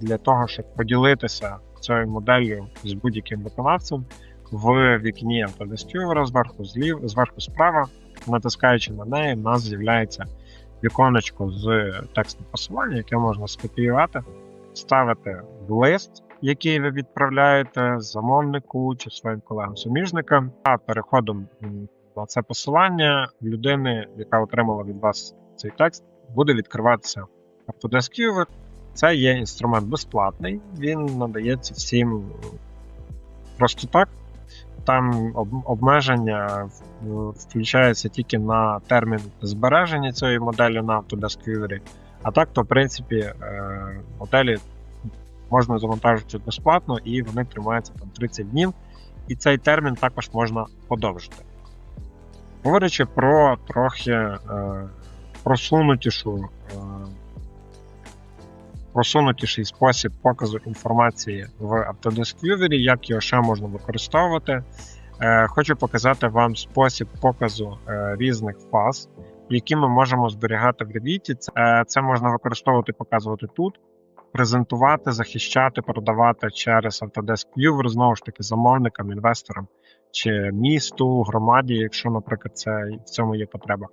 для того, щоб поділитися цією моделлю з будь-яким виконавцем в вікні Autodesk зверху злів, зверху справа, натискаючи на неї, у нас з'являється віконечко з текстом посилання, яке можна скопіювати, ставити в лист, який ви відправляєте замовнику чи своїм колегам-суміжникам, а переходом на це посилання людини, яка отримала від вас цей текст, буде відкриватися Viewer. Це є інструмент безплатний, він надається всім просто так. Там обмеження включається тільки на термін збереження цієї моделі на Autodesk Viewer. А так, то в принципі е, моделі можна завантажити безплатно і вони тримаються там 30 днів. І цей термін також можна подовжити. Говорячи про трохи е, просунутішу, е, просунутіший спосіб показу інформації в Autodesk Viewer, як його ще можна використовувати. Е, Хочу показати вам спосіб показу е, різних фаз, які ми можемо зберігати в Revit. Е, це можна використовувати, показувати тут, презентувати, захищати, продавати через Autodesk Viewer, знову ж таки, замовникам, інвесторам чи місту, громаді, якщо, наприклад, це в цьому є потреба.